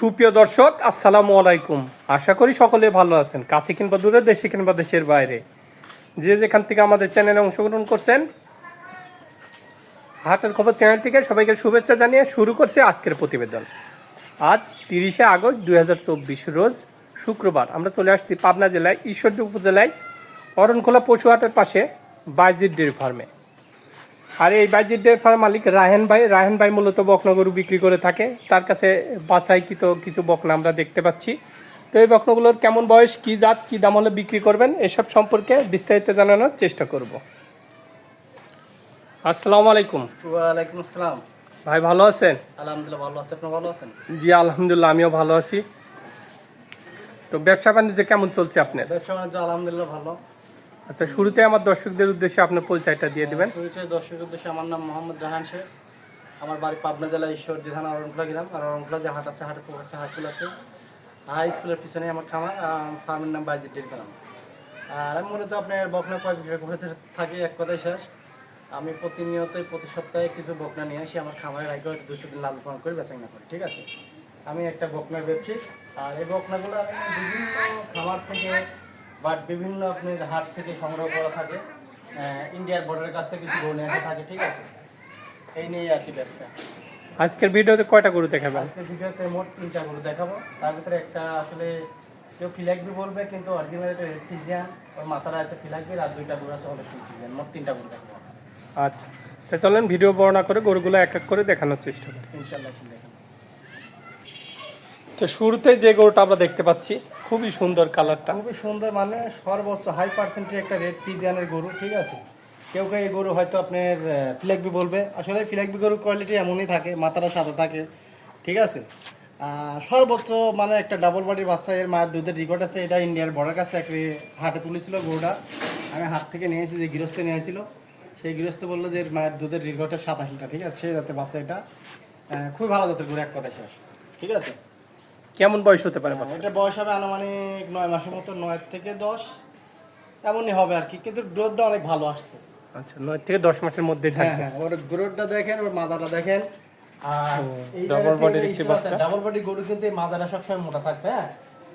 সুপ্রিয় দর্শক, আসসালামু আলাইকুম। আশা করি সকলে ভালো আছেন, কাছে কিংবা দূরে, দেশে কিংবা দেশের বাইরে। যে যেখান থেকে আমাদের চ্যানেলে অংশগ্রহণ করছেন, হাটের খবর চ্যানেল থেকে সবাইকে শুভেচ্ছা জানিয়ে শুরু করছে আজকের প্রতিবেদন। আজ তিরিশে আগস্ট দুই হাজার চব্বিশ রোজ শুক্রবার। আমরা চলে আসছি পাবনা জেলায়, ঈশ্বরদী উপজেলায়, অরণখোলা পশু হাটের পাশে, বাইজির ডেয়ারি ফার্মে। আর এই বাইজির ডেয়ারি ফার্ম মালিক রাহেন ভাই। রাহেন ভাই মূলত বকনা গরু বিক্রি করে থাকে। তার কাছে বাছাইকৃত কিছু বকনা আমরা দেখতে পাচ্ছি। তো এই বকনাগুলোর কেমন বয়স কি জাত কি দাম হলে বিক্রি করবেন এসব সম্পর্কে বিস্তারিত জানানোর চেষ্টা করব। আসসালামু আলাইকুম। ওয়ালাইকুম আসসালাম। ভাই ভালো আছেন? আলহামদুলিল্লাহ ভালো আছে। আপনি ভালো আছেন? জি আলহামদুলিল্লাহ আমিও ভালো আছি। তো ব্যবসা বাণিজ্য কেমন চলছে আপনার? ব্যবসা বাণিজ্য আলহামদুলিল্লাহ ভালো। আচ্ছা শুরুতে আমার দর্শকদের উদ্দেশ্যে আপনার পরিচয়টা দিয়ে দেবেন। পরিচয় দর্শকের উদ্দেশ্যে আমার নাম মোহাম্মদ রাহান শেখ। আমার বাড়ি পাবনা জেলা ঈশ্বরদী থানা অরণখোলা গ্রাম। আর অরণখোলা যে হাট আছে, হাটের খুব একটা স্কুল আছে। হাই স্কুলের পিছনে আমার খামার ফার্মের নাম বাইজির ডেরি ফার্ম। আর আমি মূলত আপনার বকনা কয়েক ঘুরে থাকি, এক কথায় শেষ। আমি প্রতিনিয়তই প্রতি সপ্তাহে কিছু বকনা নিয়ে আসি, আমার খামারে রাখি দুশো দিন লাল পালন করে না করি, ঠিক আছে? আমি একটা বকনার ব্যবসায়ী। আর এই বকনাগুলো আমি বিভিন্ন খামার থেকে বাট বিভিন্ন আপনার হাট থেকে সংগ্রহ করা থাকে। ইন্ডিয়ার বর্ডারের কাছ থেকে কিছু গরু নিয়ে থাকে ঠিক আছে? এই নিয়ে আর কি ব্যবসা। আজকের ভিডিওতে কয়টা গরু দেখাবেন? আজকে ভিডিওতে মোট তিনটা গরু দেখাবো। তার ভিতরে একটা আসলে কেউ ফিলাকবি বলবে কিন্তু অরিজিনাল এটা রেফ্রিজিয়ান ওর মাথাটা আছে ফিলাকবি আর দুইটা গরু আছে হলে ফিজিয়ান মোট তিনটা গরু দেখাবো। আচ্ছা। তো চলেন ভিডিও বর্ণনা করে গরুগুলো এক এক করে দেখানোর চেষ্টা করি। ইনশাল্লাহ দেখাবো তো শুরুতে যে গরুটা আমরা দেখতে পাচ্ছি, খুবই সুন্দর কালারটা। খুবই সুন্দর মানে সর্বোচ্চ হাই পার্সেন্টের একটা রেড পিজিয়ানের গরু, ঠিক আছে? কেউ কেউ এই গরু হয়তো আপনার ফিলাকবি বলবে। আসলে ফিলাকবি গরুর কোয়ালিটি এমনই থাকে মাথাটা সাদা থাকে, ঠিক আছে? সর্বোচ্চ মানে একটা ডাবল বডির বাচ্চা, এর মায়ের দুধের রেকর্ড আছে, এটা ইন্ডিয়ার বর্ডার কাছ থেকে হাটে তুলেছিল গরুটা। আমি হাট থেকে নিয়েছি যে গৃহস্থ নিয়েছিল সেই গৃহস্থ বলল যে মায়ের দুধের রেকর্ডটা সাতাশিটা, ঠিক আছে? সেই জাতের বাচ্চা এটা। খুবই ভালো জাতের গরু, এক কথা শেষ, ঠিক আছে? কেমন বয়স হতে পারে বাচ্চা? এটা বয়স হবে আনুমানিক নয় মাসের মতো নয় থেকে দশ। এমনই হবে আর কি কিন্তু গ্রোথটা অনেক ভালো আসছে। আচ্ছা নয় থেকে দশ মাসের মধ্যে হ্যাঁ হ্যাঁ ওর গ্রোথটা দেখেন ওর মাদাটা দেখেন। আর এই double body র বাচ্চা। ডাবল বডি গরু কিন্তু এই মাদাটা সবসময় মোটা থাকবে হ্যাঁ?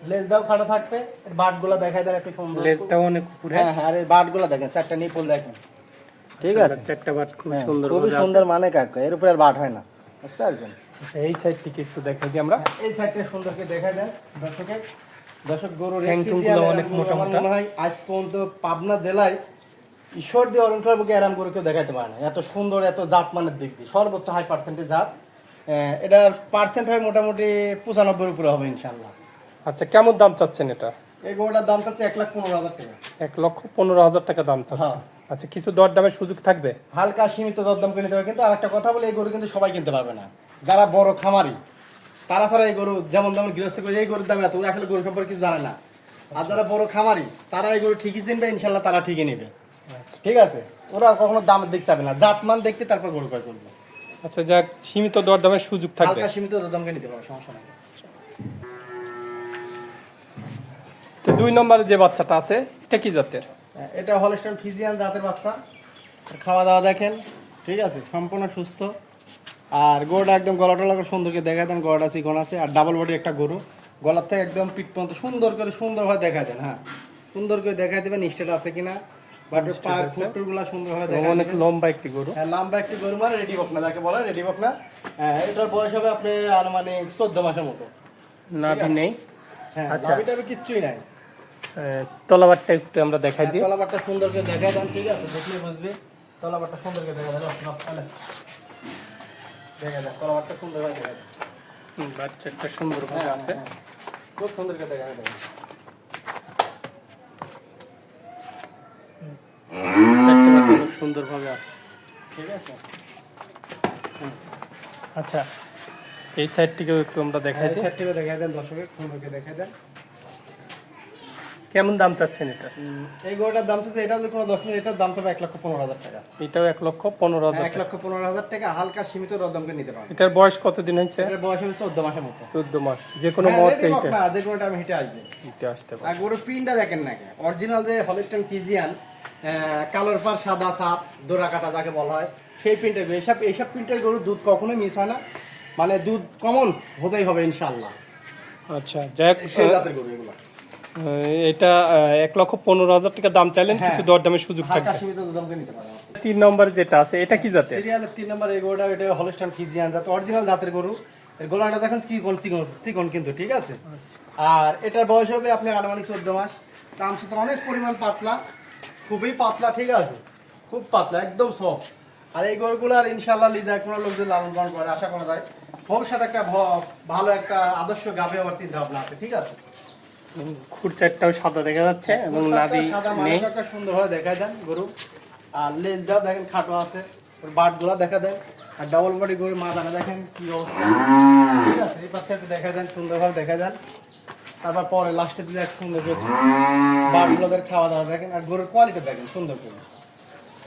লেজটাও খাটো থাকবে এর বাটগুলা দেখায় দেন একটু সুন্দর। লেজটাও অনেক উপরে। হ্যাঁ হ্যাঁ আর এর বাটগুলা দেখেন চারটা নিপল দেখেন। ঠিক আছে? চারটা বাট খুব হ্যাঁ, সুন্দর আছে। সুন্দর মানে কাকা এর উপরে আর বাট হয় না বুঝতে পারছেন? আচ্ছা এই সাইড থেকে একটু দেখাই দিই আমরা। এই সাইডটা সুন্দরকে দেখা দেন দর্শকের। দর্শক অনেক গরু মোটা মোটা। মনে হয় আজ পর্যন্ত পাবনা জেলায় ঈশ্বর দিয়ে বুকে আরাম করে কেউ দেখাতে পারে না। এত সুন্দর এত জাত মানের দিক দিয়ে। সর্বোচ্চ হাই পার্সেন্টেজ জাত। এটার পার্সেন্ট হয় মোটামুটি পঁচানব্বই উপরে হবে ইনশাল্লাহ আচ্ছা কেমন দাম চাচ্ছেন এটা? এই গরুটার দাম চাচ্ছে এক লাখ পনেরো হাজার টাকা। এক লক্ষ পনেরো হাজার টাকা দাম চাচ্ছে। হ্যাঁ। আচ্ছা কিছু দর দামের সুযোগ থাকবে? হালকা সীমিত দরদাম করে নিতে পারবে কিন্তু আরেকটা কথা বলে এই গরু কিন্তু সবাই কিনতে পারবে না। যারা বড় খামারি তারা ছাড়া এই গরু যেমন যেমন গৃহস্থ করে এই গরুর দাম এত আসলে গরু সম্পর্কে কিছু জানে না। আর যারা বড় খামারি তারা এই গরু ঠিকই চিনবে ইনশাল্লাহ তারা ঠিকই নেবে। ঠিক আছে? ওরা কখনো দামের দিক চাবে না। জাতমান দেখতে তারপর গরু ক্রয় করবে। আচ্ছা যাক সীমিত দর দামের সুযোগ থাকবে। হালকা সীমিত দরদামকে নিতে পারবে সমস্যা নেই। তো দুই নম্বরে যে বাচ্চাটা আছে এটা কি জাতের? এটা হলস্টাইন ফিজিয়ান জাতের বাচ্চা। খাওয়া দাওয়া দেখেন ঠিক আছে? সম্পূর্ণ সুস্থ। আর গরুটা একদম গলা টলা করে সুন্দর করে দেখা দেন গলাটা চিকন আছে আর ডাবল বডি একটা গরু। গলার থেকে একদম পিঠ পর্যন্ত সুন্দর করে সুন্দরভাবে দেখা দেন হ্যাঁ। সুন্দর করে দেখা দেবেন স্টেট আছে কিনা। বাট পায়ের ফুটুর সুন্দরভাবে দেখা অনেক লম্বা একটি গরু। হ্যাঁ লম্বা একটি গরু মানে রেডি বকনা যাকে বলে রেডি বকনা। হ্যাঁ এটার বয়স হবে আপনি আনুমানিক চোদ্দ মাসের মতো। নাভি নেই? হ্যাঁ আচ্ছা। কিচ্ছুই নাই। আহ, তলাবারটা একটু আমরা দেখাই দিই। তলাবারটা সুন্দর করে দেন ঠিক আছে? দেখলে বুঝবে। তলাবারটা সুন্দর করে দেখা দেন দেখা দেন তলাবারটা সুন্দর দেখা ভাবে আছে। হ্যাঁ, খুব সুন্দর করে দেখা আছে। ঠিক আছে। আচ্ছা এই সাইডটিকেও একটু আমরা দেখাই এই দিই। সেটটিকে দেখা দেন দর্শকে সুন্দর করে দেখা দেন। কেমন দাম চাচ্ছেন এটা? এই গরুটার দাম চাচ্ছে এটা কোনো দশ মিনিট এটার দাম চাবে এক লক্ষ পনেরো হাজার টাকা। এটাও এক লক্ষ পনেরো হাজার এক লক্ষ পনেরো হাজার টাকা হালকা সীমিত রদম করে নিতে পারবে। এটার বয়স কতদিন হয়েছে? এটার বয়স হয়েছে চোদ্দ মাসের মতো। চোদ্দ মাস। যে কোনো হ্যাঁ, মুহূর্তে যে কোনোটা আমি হেঁটে আসবে। দিতে আসতে পারে আর গরুর প্রিন্টটা দেখেন না অরিজিনাল যে হলিস্টান ফিজিয়ান কালোর পার সাদা সাপ দোরা কাটা যাকে বলা হয় সেই প্রিন্টের এইসব এইসব প্রিন্টের গরুর দুধ কখনোই মিস হয় না। মানে দুধ কমন হতেই হবে ইনশাল্লাহ আচ্ছা যাই হোক, সেই জাতের গরু এগুলো। এটা এক লক্ষ পনেরো হাজার টাকা দাম চাইলেন হ্যাঁ। কিছু দরদামের সুযোগ থাকবে। পারো। তিন নম্বর যেটা আছে এটা কি জাতের? সিরিয়ালের তিন নম্বর এই গরুটা এটা হলস্টান ফিজিয়ান জাত অরিজিনাল জাতের গরু। এর গলাটা দেখেন চিকন চিকন চিকন কিন্তু ঠিক আছে? আর এটার বয়স হবে আপনি আনুমানিক চোদ্দ মাস। চামচুটা অনেক পরিমাণ পাতলা খুবই পাতলা ঠিক আছে? খুব পাতলা একদম সফট আর এই গরুগুলো আর ইনশাল্লাহ লিজা কোনো লোক যদি লালন পালন করে আশা করা যায়। ভবিষ্যতে একটা ভালো একটা আদর্শ গাভে হওয়ার চিন্তা ভাবনা আছে ঠিক আছে? খুর চারটাও সাদা দেখা যাচ্ছে এবং নাভি নেই। মাথাটা সুন্দর দেখায় দেন গরু। আর লেজটাও দেখেন খাটো আছে বাটগুলা দেখা দেন। আর ডাবল বডি গরুর মাথাটা দেখেন কি অবস্থা। ঠিক আছে এই পাশটা একটু দেখা দেন সুন্দরভাবে দেখা দেন। তারপর পরে লাস্টে দিলে এক সুন্দর করে বাট গুলোদের খাওয়া দাওয়া দেখেন। আর গরুর কোয়ালিটি দেখেন সুন্দর করে।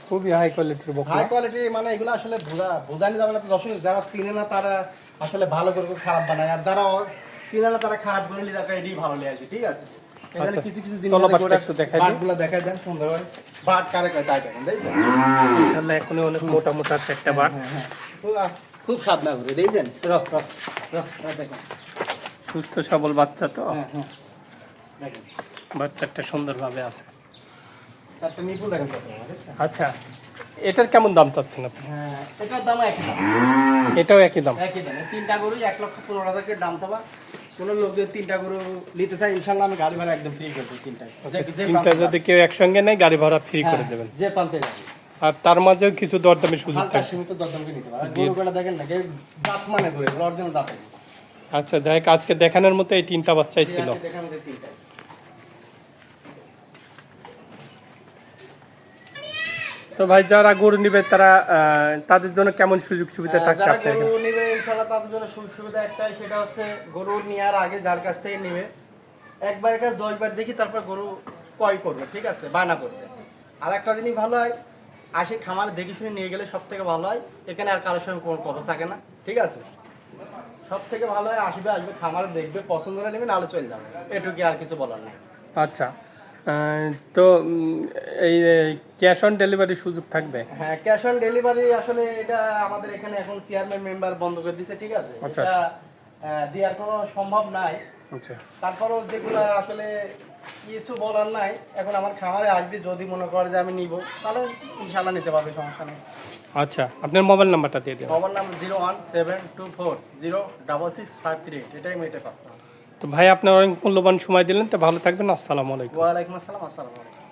খুবই হাই কোয়ালিটির হাই কোয়ালিটি মানে এগুলো আসলে বোঝা বোঝানি যাবে না তো দর্শক যারা চিনে না তারা আসলে ভালো করে খারাপ বানায়। আর যারা না তারা খারাপ করে এটাই ভালো লেগেছে ঠিক আছে? এখানে আচ্ছা। কিছু কিছু দিন একটু দেখাই বাটগুলো দেখাই দেন সুন্দরভাবে বাট কারে কারে তাই দেখেন দেখছেন? ইনশাল্লাহ এখনই অনেক মোটা মোটা চারটা বার হ্যাঁ, খুব খুব করে দেখছেন? রহ রহ রহ রহ, দেখেন। সুস্থ সবল বাচ্চা তো। হ্যাঁ হ্যাঁ দেখেন। বাচ্চাটা সুন্দরভাবে আছে? আচ্ছা এটার কেমন দাম চাচ্ছেন আপনি? হ্যাঁ এটার দাম একই দাম। এটাও একই দাম। একই দাম তিনটা গরু এক লক্ষ পনেরো হাজার দাম চাবা। কোনো লোক যদি তিনটা গরু নিতে চায় ইনশাল্লাহ আমি গাড়ি ভাড়া একদম ফ্রি করে তিনটায় তিনটা। যদি কেউ একসঙ্গে নেয় গাড়ি ভাড়া ফ্রি করে হ্যাঁ, দেবেন। যে যাবে। আর তার মাঝেও কিছু দরদামে সুযোগ থাকে। সীমিত দরদামকে নিতে পারে। দেখেন না দাঁত মানে করে অরিজিনাল দাঁত আচ্ছা যাই হোক, আজকে দেখানোর মতো এই তিনটা বাচ্চাই ছিল। দেখেন আমাদের তো ভাই যারা গরু নিবে তারা তাদের জন্য কেমন সুযোগ সুবিধা থাকছে যারা আপনার গরু? নিবে ইনশাআল্লাহ তাদের জন্য সুযোগ সুবিধা একটাই সেটা হচ্ছে গরু নেওয়ার আগে যার কাছ থেকে নিবে একবার কাছে দশবার দেখি তারপর গরু ক্রয় করবে ঠিক আছে বায়না করবে। আর একটা জিনিস ভালো হয় আসে খামারে দেখে শুনে নিয়ে গেলে সব থেকে ভালো হয় এখানে আর কারোর সঙ্গে কোনো কথা থাকে না ঠিক আছে? সব থেকে ভালো হয় আসবে আসবে খামারে দেখবে পছন্দ করে নেবে নাহলে চলে যাবে। এটুকু আর কিছু বলার নেই। আচ্ছা তো এই ক্যাশ অন ডেলিভারি সুযোগ থাকবে? হ্যাঁ ক্যাশ অন ডেলিভারি আসলে এটা আমাদের এখানে এখন চেয়ারম্যান মেম্বার বন্ধ করে দিছে ঠিক আছে? আচ্ছা। এটা দেওয়ার কোনো সম্ভব নাই। আচ্ছা। তারপরও যেগুলো আসলে কিছু বলার নাই এখন আমার খামারে আসবে যদি মনে করে যে আমি নিব তাহলে ইনশাল্লাহ নিতে পারবে সমস্যা নেই। আচ্ছা আপনার মোবাইল নাম্বারটা দিয়ে দেবেন mobile number zero one seven two four zero double six five three eight এটাই আমি এটা করতাম তো ভাই আপনার অনেক মূল্যবান সময় দিলেন তো ভালো থাকবেন আসসালামু আলাইকুম। ওয়ালাইকুম আসসালাম আসসালাম